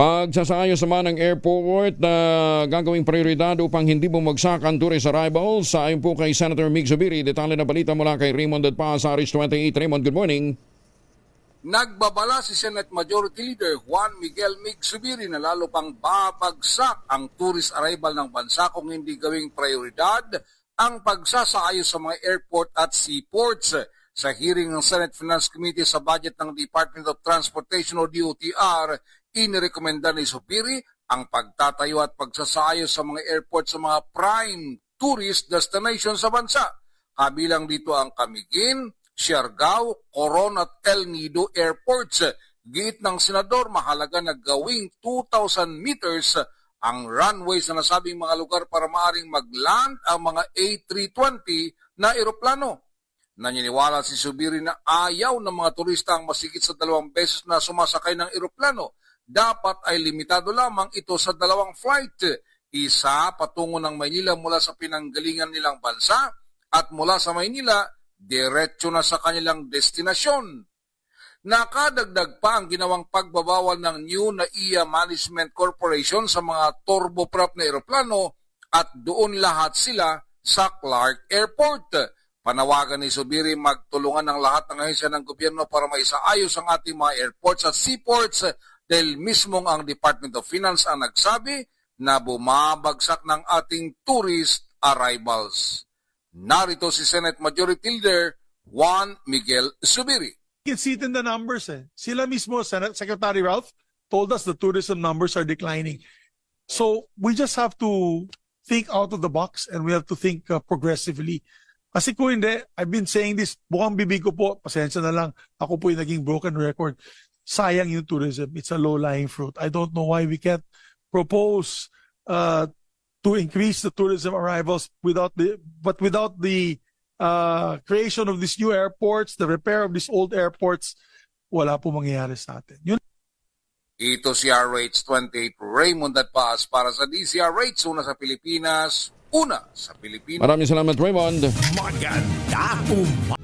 Pagsasayos naman ng airport na gagawing prioridad upang hindi bumagsak ang tourist arrivals. Sa ayon po kay Senator Mig Zubiri, detalye na balita mula kay Raymond sa Aris 28. Raymond, good morning. Nagbabala si Senate Majority Leader Juan Miguel Migsubiri na lalo pang babagsak ang tourist arrival ng bansa kung hindi gawing prioridad ang pagsasaayos sa mga airport at seaports. Sa hearing ng Senate Finance Committee sa budget ng Department of Transportation o DOTR, inirekomenda ni Subiri ang pagtatayo at pagsasaayos sa mga airport sa mga prime tourist destination sa bansa. Kabilang dito ang Camiguin, Siargao, Coron at El Nido airports. Giit ng senador, mahalaga na gawing 2,000 meters ang runways na nasabing mga lugar para maaring mag-land ang mga A320 na eroplano. Naniniwala si Subiri na ayaw ng mga turista ang masigit sa dalawang beses na sumasakay ng eroplano. Dapat ay limitado lamang ito sa dalawang flight. Isa patungo ng Maynila mula sa pinanggalingan nilang bansa at mula sa Maynila diretso na sa kanilang destinasyon. Nakadagdag pa ang ginawang pagbabawal ng new NAIA Management Corporation sa mga turboprop na eroplano at doon lahat sila sa Clark Airport. Panawagan ni Subiri magtulungan ng lahat ng ahensya ng gobyerno para maisaayos ang ating mga airports at seaports dahil mismong ang Department of Finance ang nagsabi na bumabagsak ng ating tourist arrivals. Narito si Senate Majority Leader Juan Miguel Subiri. You can see it in the numbers. Eh. Sila mismo, Senate Secretary Ralph, told us the tourism numbers are declining. So we just have to think out of the box and we have to think uh, progressively. Kasi kung hindi, I've been saying this, bukang bibig ko po, pasensya na lang, ako po yung naging broken record. Sayang yung tourism. It's a low-lying fruit. I don't know why we can't propose uh, to increase the tourism arrivals without the, but without the uh, creation of these new airports, the repair of these old airports, wala po mangyayari sa atin. Yun Ito si RH28 Raymond at Paz para sa DCRH, una sa Pilipinas, una sa Pilipinas. Maraming salamat, Raymond. Maganda umaga.